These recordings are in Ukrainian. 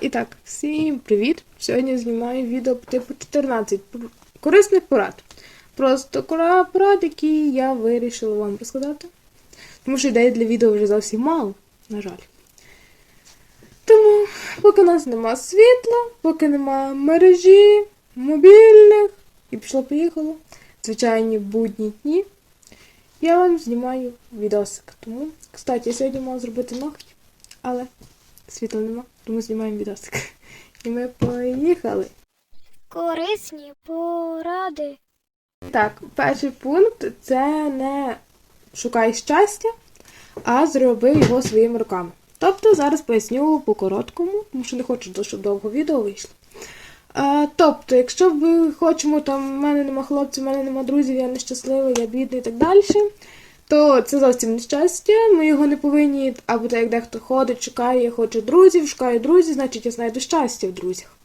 І так, всім привіт! Сьогодні знімаю відео типу 14 пр- корисних порад. Просто порад, які я вирішила вам розказати. Тому що ідей для відео вже зовсім мало, на жаль. Тому, поки у нас нема світла, поки нема мережі, мобільних і пішло-поїхало, звичайні будні дні, я вам знімаю відосик. Тому, кстати, я сьогодні мала зробити ногті, але світла нема, тому знімаємо відосик. І ми поїхали. Корисні поради. Так, перший пункт це не шукай щастя, а зроби його своїми руками. Тобто зараз поясню по короткому, тому що не хочу, щоб довго відео вийшло. А, тобто, якщо ми хочемо, там, в мене нема хлопців, в мене нема друзів, я нещасливий, я бідний і так далі, то це зовсім нещастя. Ми його не повинні, або так як дехто ходить, шукає, я хочу друзів, шукаю друзів, значить я знайду щастя в друзях.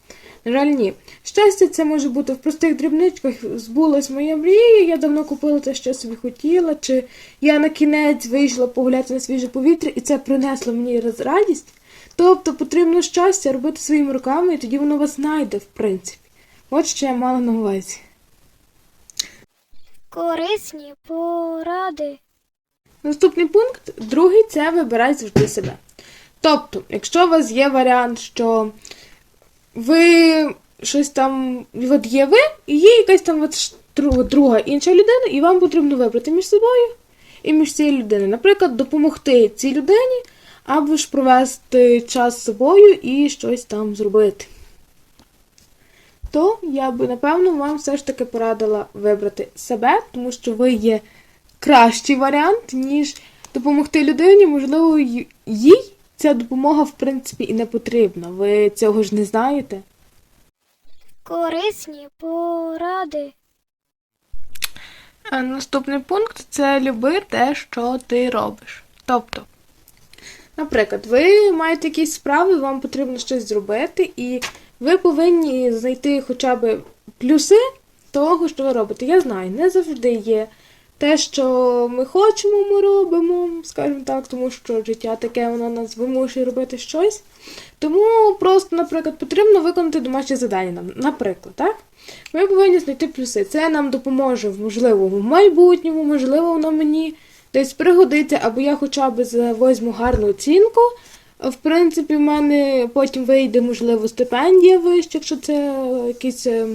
На жаль, ні. Щастя, це може бути в простих дрібничках. Збулась моя мрія, я давно купила те, що я собі хотіла, чи я на кінець вийшла погуляти на свіже повітря, і це принесло мені радість. Тобто потрібно щастя робити своїми руками, і тоді воно вас знайде, в принципі. От що я мала на увазі. Корисні поради. Наступний пункт, другий це вибирай завжди себе. Тобто, якщо у вас є варіант, що ви щось там, от є ви, і є якась там от друга, інша людина, і вам потрібно вибрати між собою і між цією людиною. Наприклад, допомогти цій людині, або ж провести час з собою і щось там зробити. То я би, напевно, вам все ж таки порадила вибрати себе, тому що ви є кращий варіант, ніж допомогти людині. Можливо, їй ця допомога, в принципі, і не потрібна. Ви цього ж не знаєте. Корисні поради. А наступний пункт це люби те, що ти робиш. Тобто, наприклад, ви маєте якісь справи, вам потрібно щось зробити, і ви повинні знайти хоча б плюси того, що ви робите. Я знаю, не завжди є те, що ми хочемо, ми робимо, скажімо так, тому що життя таке, воно нас вимушує робити щось. Тому просто, наприклад, потрібно виконати домашнє завдання. Наприклад, так? Ми повинні знайти плюси. Це нам допоможе, можливо, в майбутньому, можливо, воно мені десь пригодиться, або я хоча б возьму гарну оцінку. В принципі, в мене потім вийде, можливо, стипендія вища, якщо це якесь е,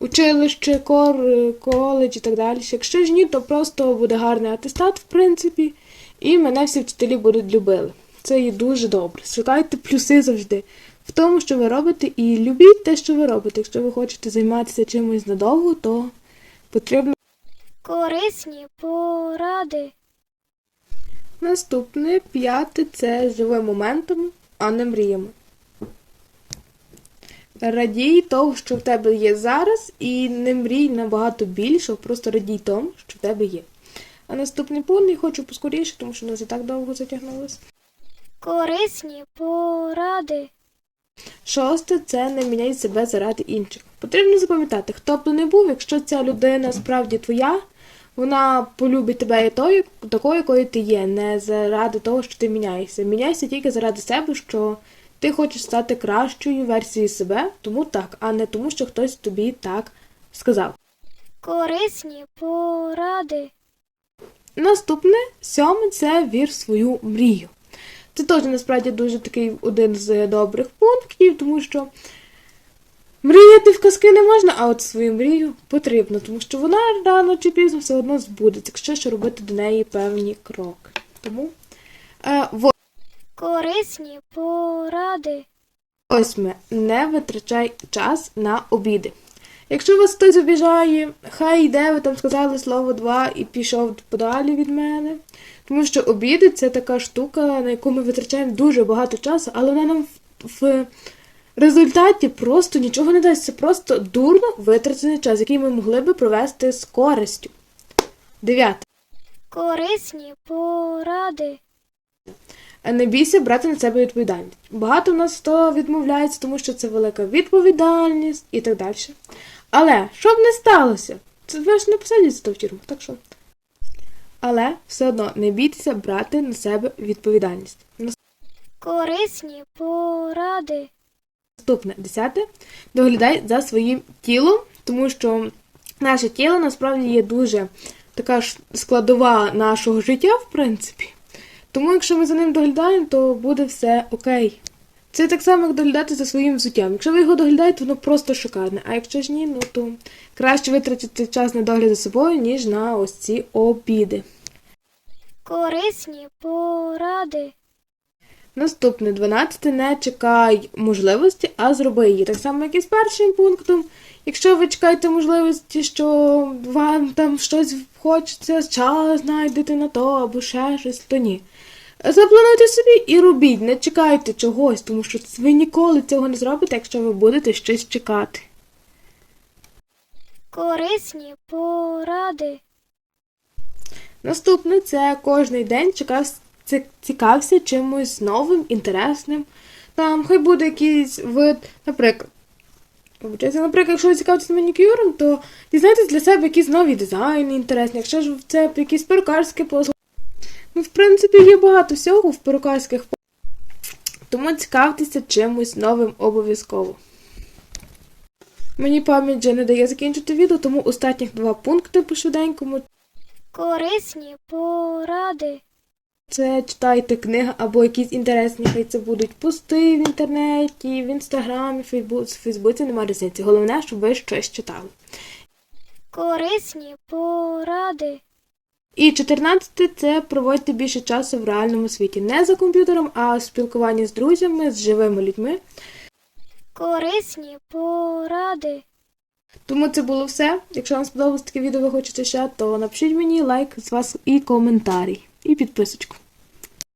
училище, кор, коледж і так далі. Якщо ж ні, то просто буде гарний атестат, в принципі, і мене всі вчителі будуть любили. Це є дуже добре. Шукайте плюси завжди в тому, що ви робите, і любіть те, що ви робите. Якщо ви хочете займатися чимось надовго, то потрібно. Корисні поради. Наступне п'яте це живи моментами, а не мріями. Радій того, що в тебе є зараз, і не мрій набагато більше, просто радій тому, що в тебе є. А наступний пункт я хочу поскоріше, тому що у нас і так довго затягнулося. Корисні поради. Шосте це не міняй себе заради інших. Потрібно запам'ятати, хто б то не був, якщо ця людина справді твоя, вона полюбить тебе і тою, такою, якою ти є, не заради того, що ти міняєшся. Міняйся тільки заради себе, що ти хочеш стати кращою версією себе, тому так, а не тому, що хтось тобі так сказав. Корисні поради. Наступне сьоме це вір в свою мрію. Це теж насправді дуже такий один з добрих пунктів, тому що мріяти в казки не можна, а от свою мрію потрібно, тому що вона рано чи пізно все одно збудеться, якщо ще робити до неї певні кроки. Тому е, Корисні поради. восьме. Не витрачай час на обіди. Якщо вас хтось обіжає, хай йде, ви там сказали слово два і пішов подалі від мене. Тому що обіди це така штука, на яку ми витрачаємо дуже багато часу, але вона нам в, в результаті просто нічого не дасть. Це просто дурно витрачений час, який ми могли би провести з користю. Дев'яте. Корисні поради. Не бійся брати на себе відповідальність. Багато в нас хто відмовляється, тому що це велика відповідальність і так далі. Але щоб не сталося, це ви ж не посадять то в тюрму, так що. Але все одно не бійтеся брати на себе відповідальність. Корисні поради. Наступне, десяте. Доглядай за своїм тілом, тому що наше тіло насправді є дуже така ж складова нашого життя, в принципі. Тому, якщо ми за ним доглядаємо, то буде все окей. Це так само, як доглядати за своїм взуттям. Якщо ви його доглядаєте, воно просто шикарне. А якщо ж ні, ну то краще витратити час на догляд за собою, ніж на ось ці обіди. Корисні поради. Наступне 12. Не чекай можливості, а зроби її. Так само, як і з першим пунктом. Якщо ви чекаєте можливості, що вам там щось хочеться, час знайдете на то або ще щось, то ні. Заплануйте собі і робіть, не чекайте чогось, тому що ви ніколи цього не зробите, якщо ви будете щось чекати. Корисні поради. Наступне це кожний день чекав, цікався чимось новим, інтересним. Там хай буде якийсь вид, наприклад. Вибачайте, Наприклад, якщо ви цікавитесь манікюром, то дізнайтесь для себе якісь нові дизайни інтересні. Якщо ж це якісь перукарські послуги. Ну, в принципі, є багато всього в перукарських послугах. Тому цікавтеся чимось новим обов'язково. Мені пам'ять вже не дає закінчити відео, тому останніх два пункти по швиденькому. Корисні поради. Це читайте книги або якісь інтересні, хай це будуть пости в інтернеті, в інстаграмі, Фейсбуці, в Фейсбуці, немає різниці. Головне, щоб ви щось читали. Корисні поради. І 14 це проводьте більше часу в реальному світі. Не за комп'ютером, а в спілкуванні з друзями, з живими людьми. Корисні поради. Тому це було все. Якщо вам сподобалось таке відео, ви хочете ще, то напишіть мені лайк з вас і коментарі, і підписочку.